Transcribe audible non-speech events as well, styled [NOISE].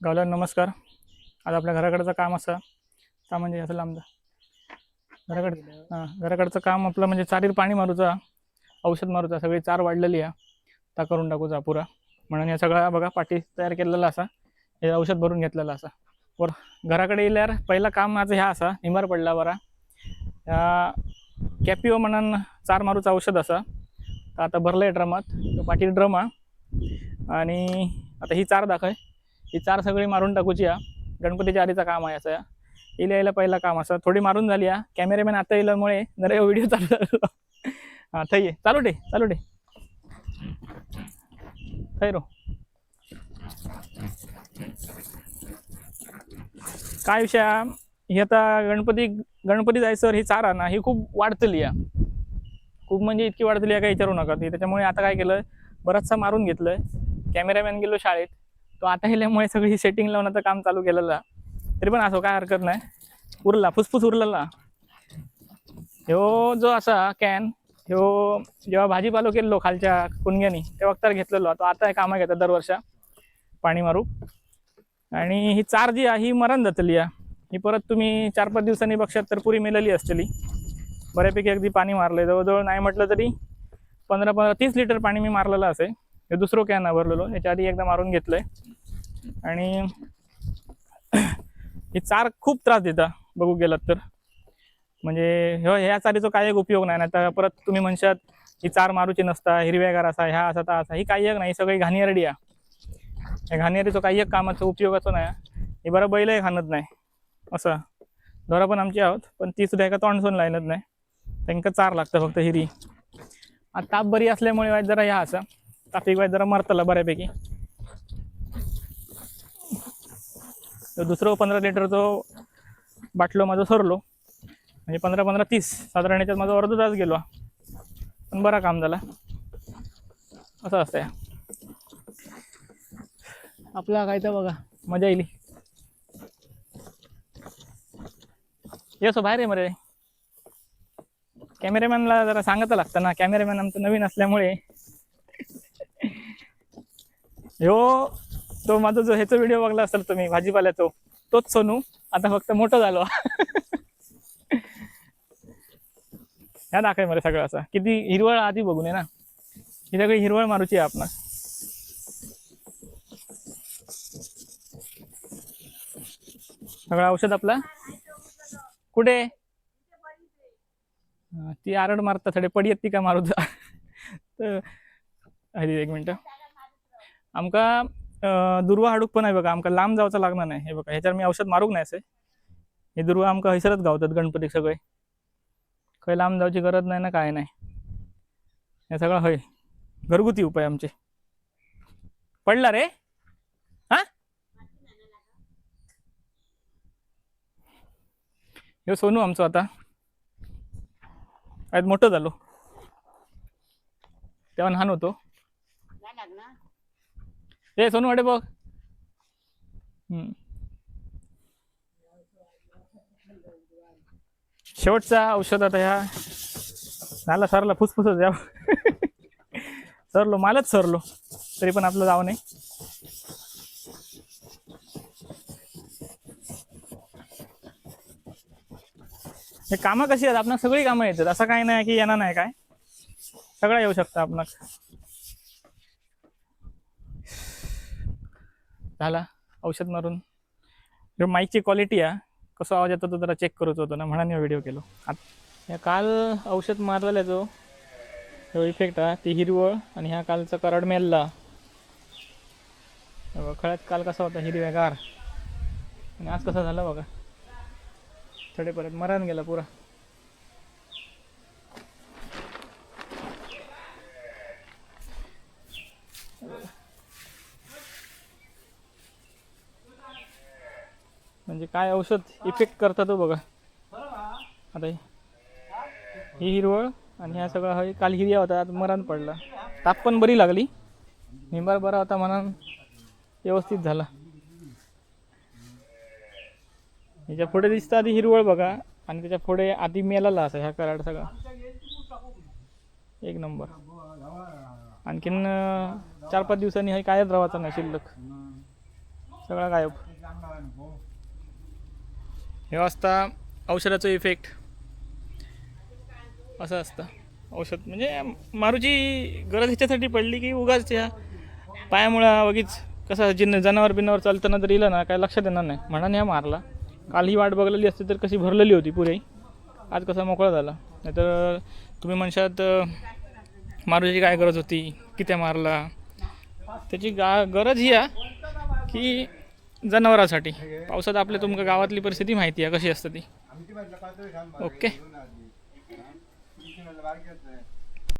गावला नमस्कार. आज आपल्या घराकडचं काम असं का म्हणजे असं लांब जा. घराकड हां घराकडचं काम आपलं म्हणजे चारीर पाणी मारूचा औषध मारूचा सगळी चार वाढलेली आहे. ता करून टाकूचा पुरा. म्हणून या सगळा बघा पाठी तयार केलेला असा. हे औषध भरून घेतलेलं असा. वर घराकडे येल्यावर पहिला काम माझं ह्या असा निमार पडला बरा. कॅपिओ म्हणून चार मारूचं औषध असा. तर आता भरलं आहे ड्रमात पाठी ड्रम हा आणि आता ही चार दाखय ही चार सगळी मारून टाकूची या. गणपतीच्या आधीचं काम आहे असं इले यायला पहिलं काम असं. थोडी मारून झाली या. कॅमेरामॅन आता येल्यामुळे जरा व्हिडिओ चालू झालो. हां थै ये. चालू ठे चालू ठे थै रो. काय विषय ही? आता गणपती गणपती जायसर ही चारा ना ही खूप वाढतली या. खूप म्हणजे इतकी वाढतली आहे काय विचारू नका. ती त्याच्यामुळे आता काय केलं? बराचसा मारून घेतलं. कॅमेरामॅन गेलो शाळेत. तो आता हेल्यामुळे सगळी सेटिंग लावून काम चालू केलेलं. तरी पण असो काय हरकत नाही. उरला फुसफुस उरलेला. ह्यो जो असा कॅन ह्यो जेव्हा भाजीपालो केलेलो खालच्या कुणग्यानी तेव्हा वक्तार घेतलेलो. तो आता कामा घेतात दरवर्षा. पाणी मारू. आणि ही चार जी आहे ही मरण जातली आहे. ही परत तुम्ही चार पाच दिवसांनी बघशात तर पुरी मेलेली असतली. बऱ्यापैकी अगदी पाणी मारलंय. जवळजवळ नाही म्हटलं तरी पंधरा पंधरा तीस लिटर पाणी मी मारलेलं असेल. हे दुसरं कॅन भरलेलो याच्या आधी एकदा मारून घेतलंय. आणि [CLEARS THROAT] ही चार खूप त्रास देता बघू गेलात तर. म्हणजे ह्यो ह्या चारीचा काही एक उपयोग नाही. आता तर परत तुम्ही म्हणशात ही चार मारूची नसता हिरव्यागार असा ह्या असा ता असा. ही काही एक नाही सगळी घाणेरडी आहे. या घाणेरडीचं काही एक कामाचं उपयोगाचं नाही. हे बरं बैलही खाणत नाही. असं. दोरा पण आमची आहोत पण ती सुद्धा एका तोंडसून लायनत नाही. त्यांना चार लागतं फक्त हिरी. आता ताप बरी असल्यामुळे वाईट जरा ह्या असं. तापीक वाईट जरा मरतला बऱ्यापैकी. दुसरं पंधरा लिटरचो बाटलो माझं सरलो. म्हणजे पंधरा पंधरा तीस. साधारण याच्यात माझा अर्धा तास गेलो. पण बरा काम झाला. असं असतंय. आपला काय तर बघा. मजा येईल येसो बाहेर आहे मरे. कॅमेरामॅनला जरा सांगत लागतं ना. कॅमेरामॅन आमचं नवीन असल्यामुळे ह्यो तो माझा जो ह्याचा व्हिडिओ बघला असेल तुम्ही भाजीपाल्याचो तोच सोनू. आता फक्त मोठं झालो. ह्या दाखय मला सगळं असं. किती हिरवळ आधी बघून आहे ना. ही सगळी हिरवळ मारूची आहे आपण. सगळं औषध आपला? कुठे? ती आरड मारता थोडे पडी येत ती का मारू? तर हरी एक मिनटं. आमका दुर्वा हाडूक पण आहे बघा आमका लांब जावचं लागणार नाही. हे बघा ह्याच्यावर मी औषध मारूक नाही असे. हे दुर्वा आमका हैसरच गावतात गणपतीक सगळे. खंय लांब जावची गरज नाही ना काय नाही. हे सगळं हय. घरगुती उपाय आमचे. पडला रे? हा? हे सोनू आमचं आता. आज मोठं झालो. तेव्हा लहान होतो. ए सोनू वाटे बघ. हम्म. शेवटचा औषध आता ह्या. झाला सरला फुसफुसच या [LAUGHS] सरलो मालच सरलो. तरी पण आपलं जाऊ नाही. हे कामं कशी आहेत? आपण सगळी कामं येतात. असं काही नाही की येणार नाही काय? सगळं येऊ शकतं आपण झाला. औषध मारून. माईकची क्वालिटी आहे कसं आवाज येतो तो जरा चेक करत होतो ना म्हणून व्हिडिओ केलो. आता या काल औषध मारलेला जो तो इफेक्ट आहे ती हिरवळ आणि ह्या कालचा कराड मेलला. खळ्यात काल कसा होता हिरव्यागार आणि आज कसा झाला बघा. थोडे परत मरण गेला पुरा. म्हणजे काय औषध इफेक्ट करतात तो बघा. आता ही हिरवळ आणि ह्या सगळं हय काल हिरया होता आज मरण पडला. ताप पण बरी लागली. निंबार बरा होता म्हणून व्यवस्थित झाला. ह्याच्या पुढे दिसतं आधी हिरवळ बघा आणि त्याच्या पुढे आधी मेलाला असा ह्या कराड सगळा. एक नंबर. आणखीन चार पाच दिवसांनी हे कायच राहायचा नाही शिल्लक. सगळा गायब. हे असता औषधाचं इफेक्ट असं असतं. औषध म्हणजे मारूची गरज ह्याच्यासाठी पडली की उगाच त्या पायामुळं वगीच कसं जिन जनावर बिनावर चालताना जर इलं ना काय लक्षात येणार नाही. म्हणा नाही मारला. काल ही वाट बघलेली असते तर कशी भरलेली होती पुरे. आज कसा मोकळा झाला. नाहीतर तुम्ही म्हणशात मारूची काय गरज होती? किती मारला? त्याची गा गरज ही आहे की जनावरांसाठी. पावसात आपल्या तुमका गावातली परिस्थिती माहिती आहे कशी असते ती? ओके.